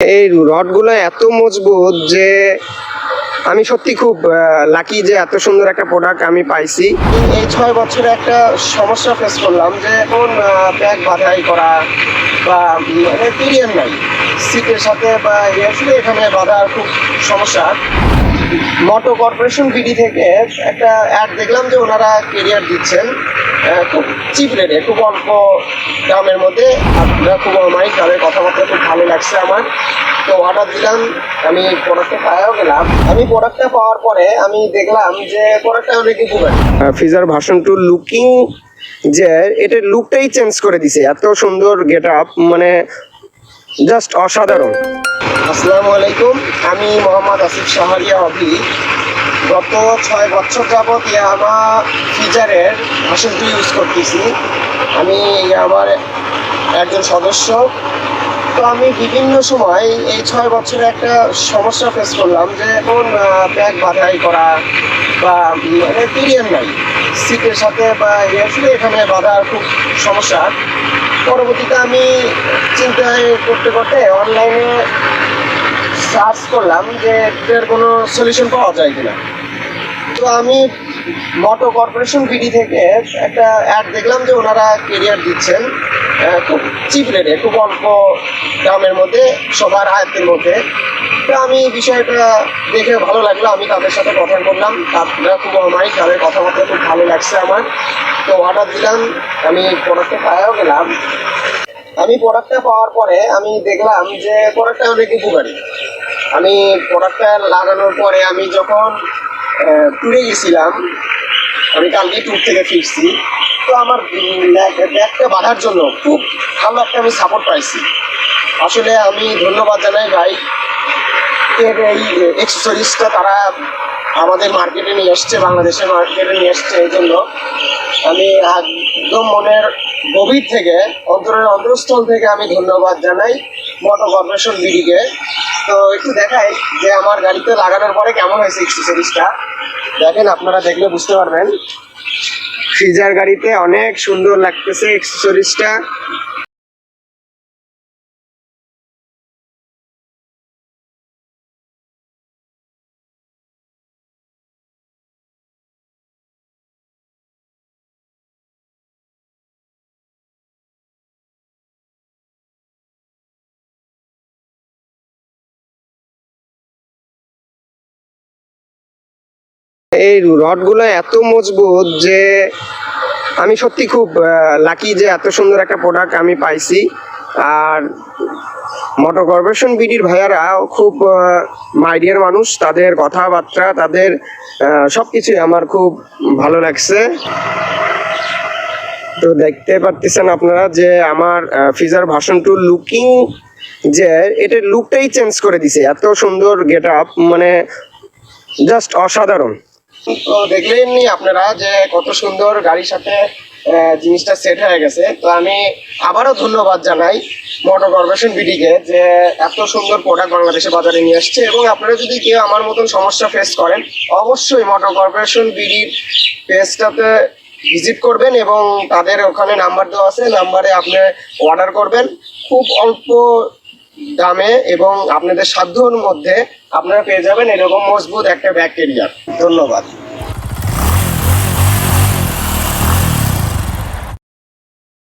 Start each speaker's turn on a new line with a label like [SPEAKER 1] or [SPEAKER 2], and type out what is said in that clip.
[SPEAKER 1] এই রডগুলো এত মজবুত যে আমি সত্যি খুব লাকি যে এত সুন্দর একটা প্রোডাক্ট আমি পাইছি। এই ছয় বছরে একটা সমস্যা ফেস করলাম যে এখন ব্যাগ বাধাই করা বা পিরিয়ড নাই। সিটের সাথে বা, এখানে বাধার খুব সমস্যা। মোটো কর্পোরেশন বিডি থেকে একটা অ্যাড দেখলাম যে ওনারা কেরিয়ার দিচ্ছেন খুব চিপ রেটে খুব অল্প দামের মধ্যে। আপনারা খুব অমায়িক তাদের কথাবার্তা খুব ভালো লাগছে আমার। তো অর্ডার দিলাম, আমি প্রোডাক্টটা পাওয়াও গেলাম। আমি প্রোডাক্টটা পাওয়ার পরে আমি দেখলাম যে প্রোডাক্টটা অনেক উপকার। ফিজার ভার্সন টু লুকিং যে এটার লুকটাই চেঞ্জ করে দিছে। এত সুন্দর গেট আপ মানে জাস্ট অসাধারণ। আসসালামু আলাইকুম। আমি মোহাম্মদ আসিফ শাহরিয়া অবি গত ছয় বছর যাবৎ ইয়ামা ফিজারের ভাষণটি ইউজ করতেছি। আমি আমার একজন সদস্য। তো আমি বিভিন্ন সময় এই ছয় বছরে একটা সমস্যা ফেস করলাম যে এখন ব্যাগ বাধাই করা বা মানে পিরিয়ড নাই। সিটের সাথে বা আসলে এখানে বাধার খুব সমস্যা। পরবর্তীতে আমি চিন্তায় করতে করতে অনলাইনে সার্চ করলাম যে এর কোনো সলিউশন পাওয়া যায় কিনা। তো আমি মটো কর্পোরেশন বিডি থেকে একটা অ্যাড দেখলাম যে ওনারা কেরিয়ার দিচ্ছেন খুব চিপ রেটে খুব অল্প দামের মধ্যে, সবার আয়ত্তের মধ্যে। তো আমি বিষয়টা দেখে ভালো লাগল, আমি তাদের সাথে কথা বললাম, তারা খুব অমায়িক, তাদের কথাবার্তা খুব ভালো লাগছে আমার। তো অর্ডার দিলাম, আমি প্রোডাক্টটা পাওয়াও গেলাম। আমি প্রোডাক্টটা পাওয়ার পরে আমি দেখলাম যে প্রোডাক্টটা অনেক উপকারী। আমি প্রোডাক্টটা লাগানোর পরে আমি যখন ট্যুরে গেছিলাম, আমি কালকে ট্যুর থেকে ফিরছি, তো আমার ব্যাগ- ব্যাগটা বাঁধার জন্য খুব ভালো একটা আমি সাপোর্ট পাইছি। আসলে আমি ধন্যবাদ জানাই ভাই, এর এই এক্সেসরিজটা তারা আমাদের মার্কেটে নিয়ে এসছে বাংলাদেশের মার্কেটে নিয়ে এসছে এই জন্য। আমি একদম মনের গভীর থেকে, অন্তরের অন্তরস্থল থেকে আমি ধন্যবাদ জানাই মোটো কর্পোরেশন বিডিকে তো একটু দেখাই যে আমার গাড়িতে লাগানোর পরে কেমন হয়েছে এক্সেসরিজটা দেখেন আপনারা দেখলে বুঝতে পারবেন। ফ্রিজার গাড়িতে অনেক সুন্দর লাগতেছে এক্সেসরিজটা এই রডগুলো এত মজবুত যে আমি সত্যি খুব লাকি যে এত সুন্দর একটা প্রোডাক্ট আমি পাইছি। আর মোটর কর্পোরেশন বিডির ভাইয়ারা খুব মাইডিয়ার মানুষ, তাদের কথাবার্তা, তাদের সব কিছুই আমার খুব ভালো লাগছে। তো দেখতে পারতেছেন আপনারা যে আমার ফিজার ভার্সন টু লুকিং যে এটার লুকটাই চেঞ্জ করে দিছে। এত সুন্দর গেট আপ মানে জাস্ট অসাধারণ। তো দেখলেননি আপনারা যে কত সুন্দর গাড়ির সাথে জিনিসটা সেট হয়ে গেছে। তো আমি আবারও ধন্যবাদ জানাই মোটর কর্পোরেশন বিডিকে যে এত সুন্দর প্রোডাক্ট বাংলাদেশে বাজারে নিয়ে আসছে। এবং আপনারা যদি কেউ আমার মতন সমস্যা ফেস করেন, অবশ্যই মোটর কর্পোরেশন বিডির পেজটাতে ভিজিট করবেন এবং তাদের ওখানে নাম্বার দেওয়া আছে। নাম্বারে আপনি অর্ডার করবেন। খুব অল্প দামে এবং আপনাদের সাধ্যর মধ্যে আপনারা পেয়ে যাবেন এরকম মজবুত একটা ব্যাগ কেরিয়ার ধন্যবাদ।